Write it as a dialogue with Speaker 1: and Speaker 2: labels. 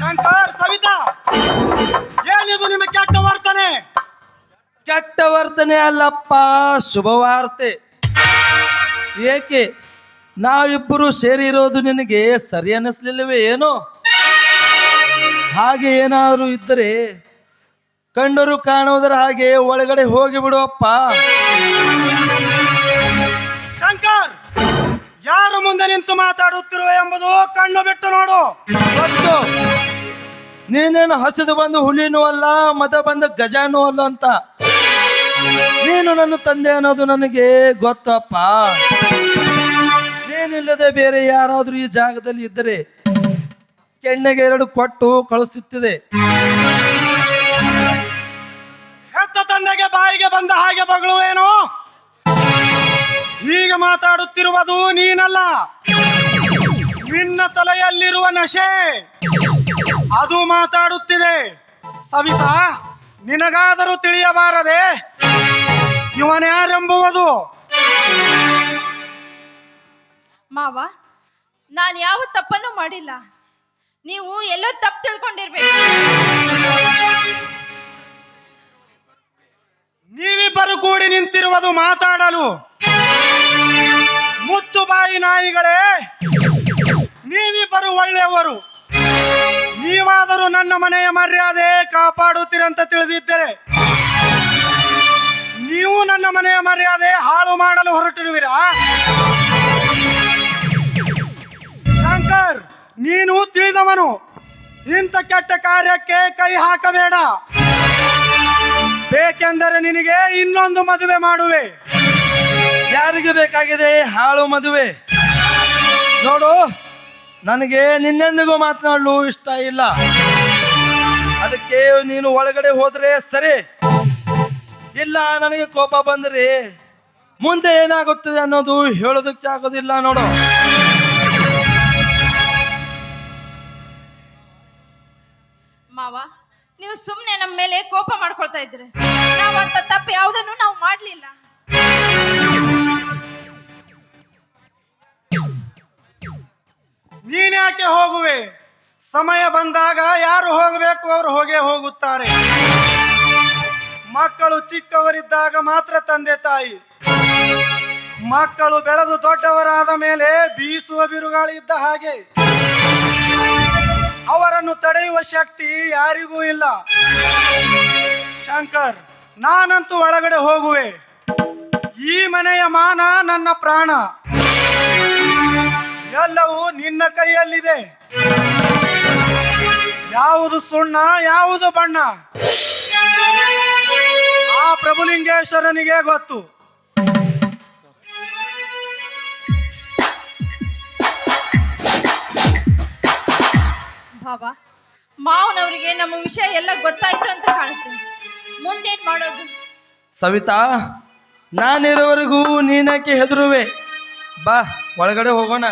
Speaker 1: ಶಂಕರ್ ಸವಿತಾ, ಏನಿದು ನಿಮ್ಮ ಕೆಟ್ಟ ವರ್ತನೆ?
Speaker 2: ಕೆಟ್ಟ ವರ್ತನೆ ಅಲ್ಲಪ್ಪ ಶುಭವಾರ್ತೆ ಏಕೆ? ನಾವಿಬ್ಬರು ಸೇರಿರೋದು ನಿನಗೆ ಸರಿ ಅನ್ನಿಸ್ಲಿಲ್ಲವೇ ಏನು? ಹಾಗೆ ಏನಾದರೂ ಇದ್ದರೆ ಕಂಡರು ಕಾಣುವುದರ ಹಾಗೆ ಒಳಗಡೆ ಹೋಗಿ ಬಿಡುವಪ್ಪ
Speaker 1: ಶಂಕರ್ ಯಾರು ಮುಂದೆ ನಿಂತು ಮಾತಾಡುತ್ತಿರುವ ಎಂಬುದು ಕಣ್ಣು ಬಿಟ್ಟು ನೋಡು.
Speaker 2: ಗೊತ್ತು ನೀನೇನು ಹಸಿದು ಬಂದು ಹುಲಿನೂ ಅಲ್ಲ ಮದ ಬಂದ ಗಜಾನೂ ಅಲ್ಲ ಅಂತ. ನೀನು ನನ್ನ ತಂದೆ ಅನ್ನೋದು ನನಗೆ ಗೊತ್ತಪ್ಪ. ನೀನಿಲ್ಲದೆ ಬೇರೆ ಯಾರಾದರೂ ಈ ಜಾಗದಲ್ಲಿ ಇದ್ದರೆ ಕೆಣ್ಣೆಗೆ ಎರಡು ಕೊಟ್ಟು ಕಳಿಸುತ್ತಿದೆ
Speaker 1: ಬಂದ ಹಾಗೆ ಬಗಳುವೇನು ಈಗ ಮಾತಾಡುತ್ತಿರುವುದು ನೀನಲ್ಲ. ನಿನ್ನ ತಲೆಯಲ್ಲಿರುವ ನಶೆ. ಅದು ಮಾತಾಡುತ್ತಿದೆ. ಸವಿತಾ, ನಿನಗಾದರೂ ತಿಳಿಯಬಾರದೆ? ಇವನ್ಯಾರೆಂಬುವುದು?
Speaker 3: ಮಾವ, ನಾನು ಯಾವ ತಪ್ಪನ್ನು ಮಾಡಿಲ್ಲ. ನೀವು ಎಲ್ಲೋ ತಪ್ಪು ತಿಳ್ಕೊಂಡಿರ್ಬೇಕು.
Speaker 1: ನಿಂತಿರುವುದು ಮಾತಾಡಲು. ಮುಚ್ಚು ಬಾಯಿ ನಾಯಿಗಳೇ, ನೀವಿಬ್ಬರು ಒಳ್ಳೆಯವರು. ನೀವಾದರೂ ನನ್ನ ಮನೆಯ ಮರ್ಯಾದೆ ಕಾಪಾಡುತ್ತೀರಂತ ತಿಳಿದಿದ್ದರೆ, ನೀವು ನನ್ನ ಮನೆಯ ಮರ್ಯಾದೆ ಹಾಳು ಮಾಡಲು ಹೊರಟಿರುವಿರಾ? ಶಂಕರ್, ನೀನು ತಿಳಿದವನು. ಇಂಥ ಕೆಟ್ಟ ಕಾರ್ಯಕ್ಕೆ ಕೈ ಹಾಕಬೇಡ. ಬೇಕೆಂದರೆ ನಿನಗೆ ಇನ್ನೊಂದು ಮದುವೆ ಮಾಡುವೆ.
Speaker 2: ಯಾರಿಗೆ ಬೇಕಾಗಿದೆ ಹಾಳು ಮದುವೆ? ನೋಡು ನನಗೆ ನಿನ್ನೆಂದಿಗೂ ಮಾತನಾಡಲು ಇಷ್ಟ ಇಲ್ಲ. ಅದಕ್ಕೆ ನೀನು ಒಳಗಡೆ ಹೋದ್ರೆ ಸರಿ. ಇಲ್ಲ ನನಗೆ ಕೋಪ ಬಂದ್ರೆ ಮುಂದೆ ಏನಾಗುತ್ತದೆ ಅನ್ನೋದು ಹೇಳೋದಕ್ಕೆ ಆಗೋದಿಲ್ಲ ನೋಡು.
Speaker 3: ಮಾವ ನೀವು ಸುಮ್ಮನೆ ನಮ್ಮ ಮೇಲೆ ಕೋಪ ಮಾಡ್ಕೊಳ್ತಾ ಇದ್ರೆ ನಾವು ಅಂತ ತಪ್ಪು ಯಾವುದನ್ನು ನಾವು ಮಾಡಲಿಲ್ಲ.
Speaker 1: ನೀನ್ಯಾಕೆ ಹೋಗುವೆ? ಸಮಯ ಬಂದಾಗ ಯಾರು ಹೋಗಬೇಕು ಅವರು ಹೋಗೇ ಹೋಗುತ್ತಾರೆ. ಮಕ್ಕಳು ಚಿಕ್ಕವರಿದ್ದಾಗ ಮಾತ್ರ ತಂದೆ ತಾಯಿ. ಮಕ್ಕಳು ಬೆಳೆದು ದೊಡ್ಡವರಾದ ಮೇಲೆ ಬೀಸುವ ಬಿರುಗಾಳಿ ಇದ್ದ ಹಾಗೆ. ಅವರನ್ನು ತಡೆಯುವ ಶಕ್ತಿ ಯಾರಿಗೂ ಇಲ್ಲ. ಶಂಕರ್, ನಾನಂತೂ ಒಳಗಡೆ ಹೋಗುವೆ. ಈ ಮನೆಯ ಮಾನ ನನ್ನ ಪ್ರಾಣ. ಎಲ್ಲವೂ ನಿನ್ನ ಕೈಯಲ್ಲಿದೆ. ಯಾವುದು ಸುಣ್ಣ, ಯಾವುದು ಬಣ್ಣ. ಆ ಪ್ರಭುಲಿಂಗೇಶ್ವರನಿಗೆ ಗೊತ್ತು.
Speaker 3: ಬಾಬಾ ಮಾವನವರಿಗೆ ನಮ್ಮ ವಿಷಯ ಎಲ್ಲ ಗೊತ್ತಾಯ್ತು ಅಂತ ಕಾಣುತ್ತೆ ಮುಂದೇನ್ ಮಾಡೋದು?
Speaker 2: ಸವಿತಾ ನಾನಿರೋವರೆಗೂ ನೀನಕ್ಕೆ ಹೆದರುವೆ. ಬಾ, ಒಳಗಡೆ ಹೋಗೋಣ.